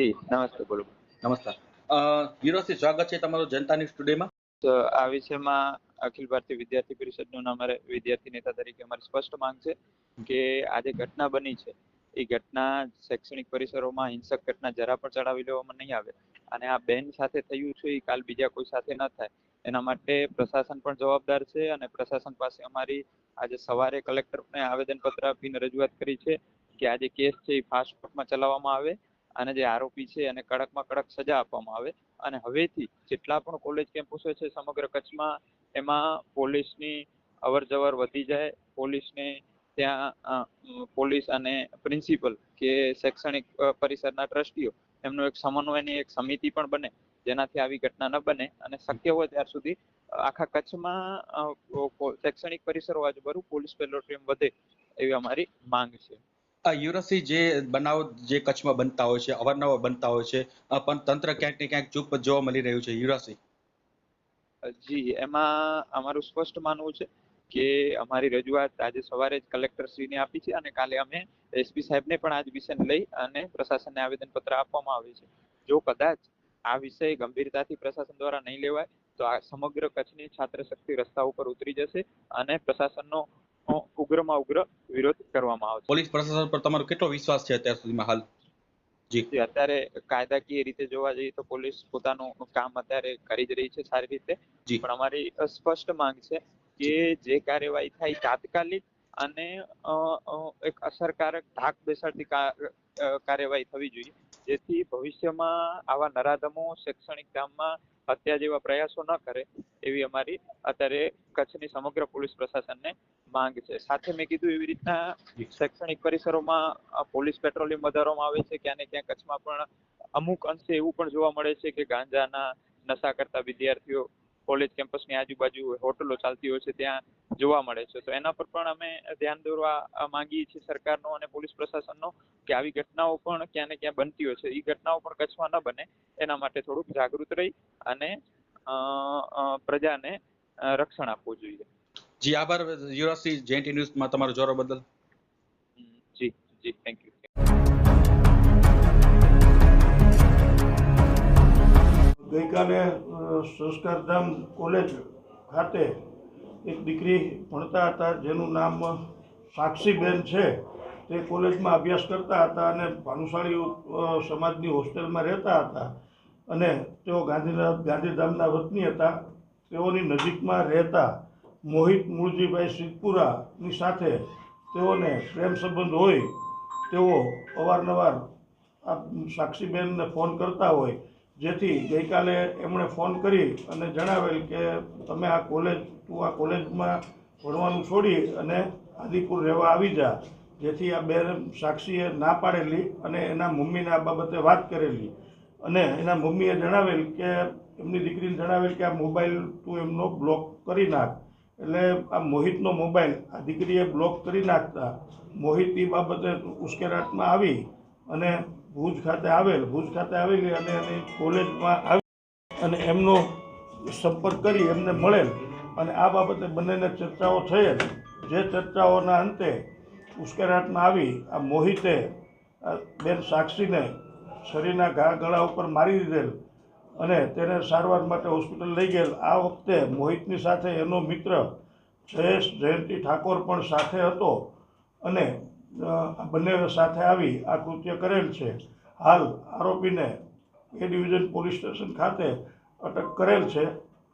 જી નમસ્તે બોલો. નમસ્કાર. અ, સ્વાગત છે તમારું જનતાની સ્ટુડિયોમાં તો આ વિષયમાં અખિલ ભારતીય વિદ્યાર્થી પરિષદનું અમારે વિદ્યાર્થી નેતા તરીકે અમારી સ્પષ્ટ માંગ છે કે આ જે ઘટના બની છે એ ઘટના શૈક્ષણિક પરિસરોમાં હિંસક ઘટના જરા પણ ચડાવી લેવામાં નહીં આવે. અને આ બેન સાથે થયું છે એ કાલ બીજા કોઈ સાથે ન થાય. એના માટે પ્રશાસન પણ જવાબદાર છે અને પ્રશાસન પાસે અમારી આજે સવારે કલેક્ટરને આવેદનપત્ર આપીને રજૂઆત કરી છે કે આ જે કેસ છે એ ફાસ્ટ કોર્ટમાં ચલાવવામાં આવે. અને જે આરોપી છે એને કડકમાં કડક સજા આપવામાં આવે અને હવેથી જેટલા પણ કોલેજ કેમ્પસો છે સમગ્ર કચ્છમાં, એમાં પોલીસની અવર જવર વધી જાય. પોલીસને ત્યાં પોલીસ અને પ્રિન્સિપલ કે શૈક્ષણિક પરિસરના ટ્રસ્ટીઓ, એમનો એક સમન્વયની એક સમિતિ પણ બને, જેનાથી આવી ઘટના ન બને અને શક્ય હોય ત્યાર સુધી આખા કચ્છમાં શૈક્ષણિક પરિસરો આજુબાજુ પોલીસ પેટ્રોલિંગ વધે એવી અમારી માંગ છે. યુવરાજસિંહ જે બનાવ જે કચ્છમાં બનતા હોય છે, અવારનવાર બનતા હોય છે પણ તંત્ર ક્યાંક ને ક્યાંક ચૂપ જોવા મળી રહ્યું છે યુરસી જી, એમાં અમારું સ્પષ્ટ માનવું છે કે અમારી રજૂઆત આજે સવારે જ કલેક્ટર શ્રીને આપી છે અને કાલે અમે એસપી સાહેબને પણ આ જ વિષયને લઈ અને પ્રશાસનને આવેદનપત્ર આપવામાં આવે છે. જો કદાચ આ વિષય ગંભીરતાથી પ્રશાસન દ્વારા નહીં લેવાય, તો આ સમગ્ર કચ્છની છાત્ર શક્તિ રસ્તા ઉપર ઉતરી જશે અને પ્રશાસનનો ઉગ્રમાં ઉગ્ર વિરોધ કરવામાં આવશે પોલીસ પ્રશાસન પર તમારો કેટલો વિશ્વાસ છે અત્યાર સુધીમાં હાલ? જી. અત્યારે કાયદાકીય રીતે જોવા જઈએ તો પોલીસ પોતાનું કામ અત્યારે કરી જ રહી છે સારી રીતે. પણ અમારી સ્પષ્ટ માંગ છે કે જે. કાર્યવાહી થાય તાત્કાલિક અને એક અસરકારક ધાક બેસાડતી કાર્યવાહી થવી જોઈએ. જેથી ભવિષ્યમાં આવા નરાધમો શૈક્ષણિક કામમાં હત્યા જેવા પ્રયાસો ન કરે એવી અમારી અત્યારે કચ્છની સમગ્ર પોલીસ પ્રશાસનને માંગ છે. સાથે મેં કીધું એવી રીતના શૈક્ષણિક પરિસરોમાં પોલીસ પેટ્રોલિંગ વધારવામાં આવે છે ક્યાં ને ક્યાં કચ્છમાં પણ અમુક અંશે એવું પણ જોવા મળે છે કે ગાંજાના નશા કરતા વિદ્યાર્થીઓ કોલેજ કેમ્પસની આજુબાજુ હોટલો ચાલતી હોય છે ત્યાં જોવા મળે છે. તો એના પર પણ અમે ધ્યાન દોરવા માંગીએ છીએ સરકારનો અને પોલીસ પ્રશાસનનો કે આવી ઘટનાઓ પણ ક્યાં ને ક્યાં બનતી હોય છે. એ ઘટનાઓ પણ કચ્છમાં ન બને. એના માટે થોડુંક જાગૃત રહી અને પ્રજાને રક્ષણ આપવું જોઈએ. જી આભાર. યુવરાજસિંહ જેન્ટી ન્યૂઝમાં તમારો જોરો બદલ. જી જી થેન્ક યુ ગઈકાલે સંસ્કારધામ કોલેજ ખાતે એક દીકરી ભણતા હતા જેનું નામ સાક્ષીબેન છે. તે કોલેજમાં અભ્યાસ કરતા હતા અને ભાનુશાળી સમાજની હોસ્ટેલમાં રહેતા હતા. અને તેઓ ગાંધીધામ ગાંધીધામના વતની હતા. તેઓની નજીકમાં રહેતા મોહિત મૂળજીભાઈ સિદ્ધપુરાની સાથે તેઓને પ્રેમ સંબંધ હોય, તેઓ અવારનવાર આ સાક્ષીબેનને ફોન કરતા હોય, જેથી ગઈકાલે એમણે ફોન કરી અને જણાવેલ કે તમે આ કોલેજ, તું આ કોલેજમાં ભણવાનું છોડી અને આદિપુર રહેવા આવી જા, જેથી આ બેન સાક્ષીએ ના પાડેલી અને એના મમ્મીને આ બાબતે વાત કરેલી. અને એના મમ્મીએ જણાવેલ કે, એમની દીકરીને જણાવેલ કે આ મોબાઈલ તું એમનો બ્લોક કરી નાખ. એટલે આ મોહિતનો મોબાઈલ, આ દીકરીએ બ્લોક કરી નાખતા. મોહિત એ બાબતે ઉશ્કેરાટમાં આવી અને ભુજ ખાતે આવેલ, ભુજ ખાતે આવેલી અને એની કોલેજમાં આવી અને એમનો સંપર્ક કરી એમને મળેલ. અને આ બાબતે બંનેને ચર્ચાઓ થયેલ. જે ચર્ચાઓના અંતે ઉશ્કેરાટમાં આવી, આ મોહિતે બેન સાક્ષીને શરીરના ઘા ગળા ઉપર મારી દીધેલ. અને તેને સારવાર માટે હોસ્પિટલ લઈ ગયેલ. આ વખતે મોહિતની સાથે એનો મિત્ર જયેશ જયંતિ ઠાકોર પણ સાથે હતો અને બંને સાથે આવી આ કૃત્ય કરેલ છે. હાલ આરોપીને એ ડિવિઝન પોલીસ સ્ટેશન ખાતે અટક કરેલ છે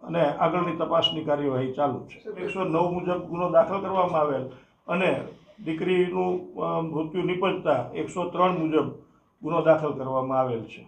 અને આગળની તપાસની કાર્યવાહી ચાલુ છે. એકસો નવ મુજબ ગુનો દાખલ કરવામાં આવેલ અને દીકરીનું મૃત્યુ નિપજતા એકસો ત્રણ મુજબ ગુનો દાખલ કરવામાં આવેલ છે.